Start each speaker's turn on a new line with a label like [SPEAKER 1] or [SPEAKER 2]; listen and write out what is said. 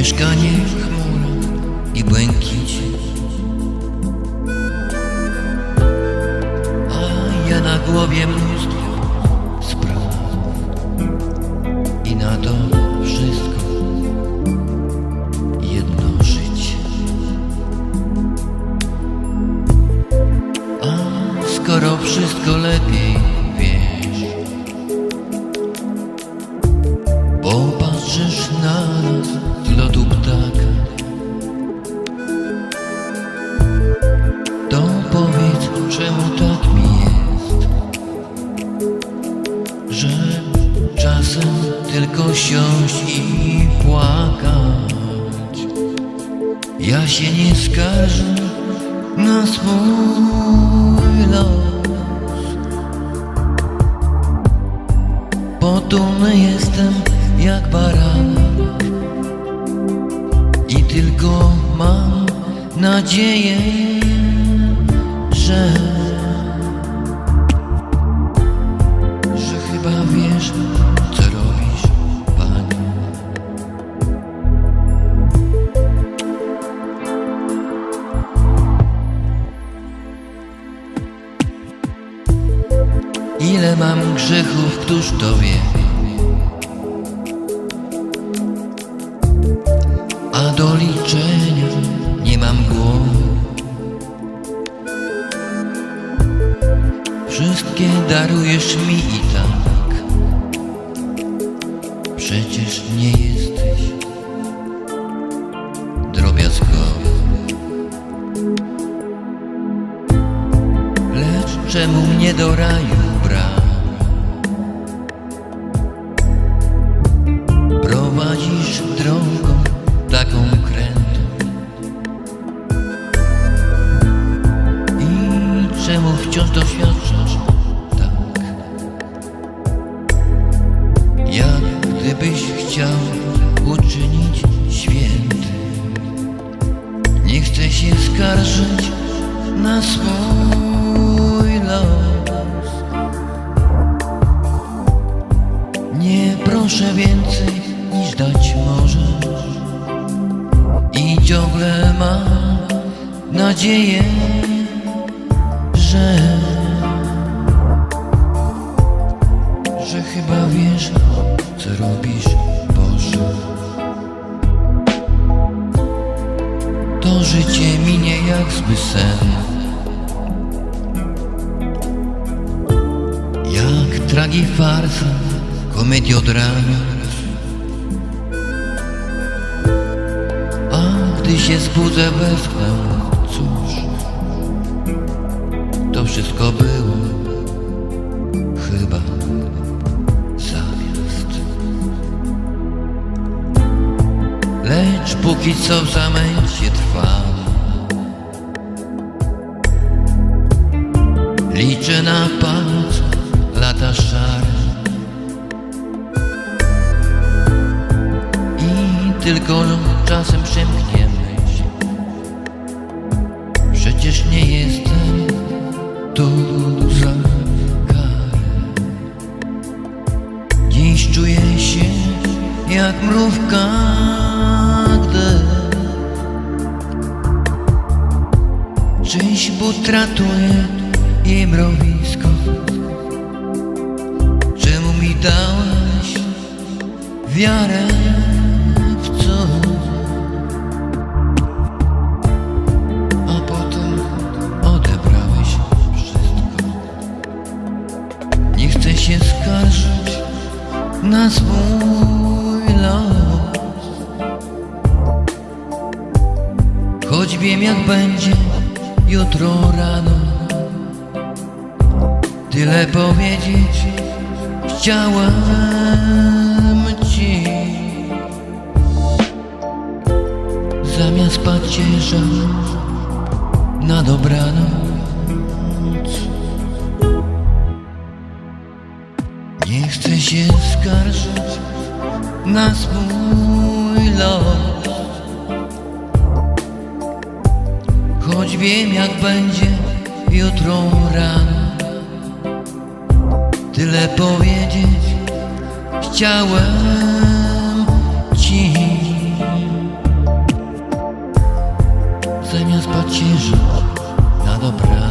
[SPEAKER 1] Mieszkanie w chmurach i błękicie. A ja na głowie mnóstwo spraw. I na to wszystko jedno życie. A skoro wszystko lepiej wiesz, popatrzysz na nas Ja się nie skarżę na swój los. Potumny jestem jak baranek i tylko mam nadzieję, że Ile mam grzechów, któż to wie? A do liczenia nie mam głowy. Wszystkie darujesz mi i tak. Przecież nie jesteś drobiazgowy. Lecz czemu mnie do raju uczynić święty. Nie chcę się skarżyć na swój los. Nie proszę więcej niż dać możesz I ciągle mam nadzieję, że Że chyba wiesz, co robisz, Boże? To życie minie jak zły sen. Jak tragi farsa, komediodrama A gdy się zbudzę westchnę, co w zamęcie trwam Liczę na palcach lata szare. I tylko czasem przemknie myśl Przecież nie jestem tu za karę. Dziś czuję się jak mrówka, Czyjś but ratuje jej mrowisko. Czemu mi dałeś wiarę w coś A potem odebrałeś wszystko. Nie chcę się skarżyć na swój los. Choć wiem jak będzie jutro rano. Tyle powiedzieć chciałem ci. Zamiast pacierza na dobranoc. Nie chcę się skarżyć na swój los wiem jak będzie jutro rano. Tyle powiedzieć chciałem Ci. Zamiast pocieszyć na dobranoc.